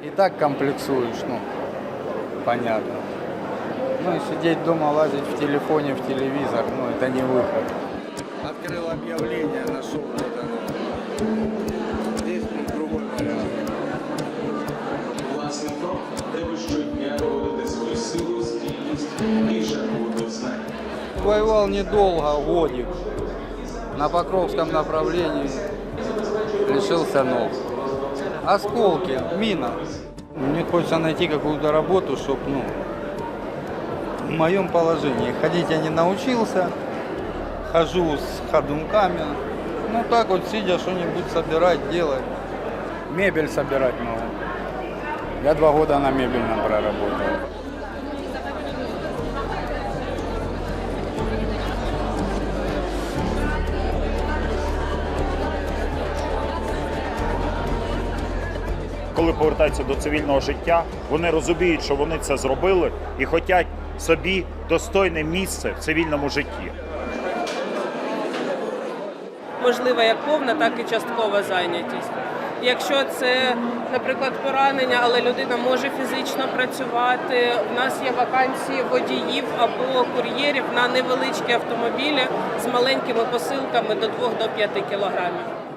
И так комплексуешь, ну, понятно. Ну и сидеть дома, лазить в телефоне, в телевизор, ну это не выход. Открыл объявление, нашел вот оно. Здесь ну, другой вариант. Власний крок, де ви щодня доводите свою силу, стійкість і жагу до знань. Воевал недолго, годик. На Покровском направлении лишился ног. Осколки, мина. Мне хочется найти какую-то работу, чтобы, ну, в моем положении. Ходить я не научился, хожу с ходунками. Ну так вот, сидя, что-нибудь собирать, делать. Мебель собирать могу. Я два года на мебельном проработал. Коли повертаються до цивільного життя, вони розуміють, що вони це зробили і хочуть собі достойне місце в цивільному житті. можлива як повна, так і часткова зайнятість. Якщо це, наприклад, поранення, але людина може фізично працювати, у нас є вакансії водіїв або кур'єрів на невеличкі автомобілі з маленькими посилками до 2 до 5 кілограмів.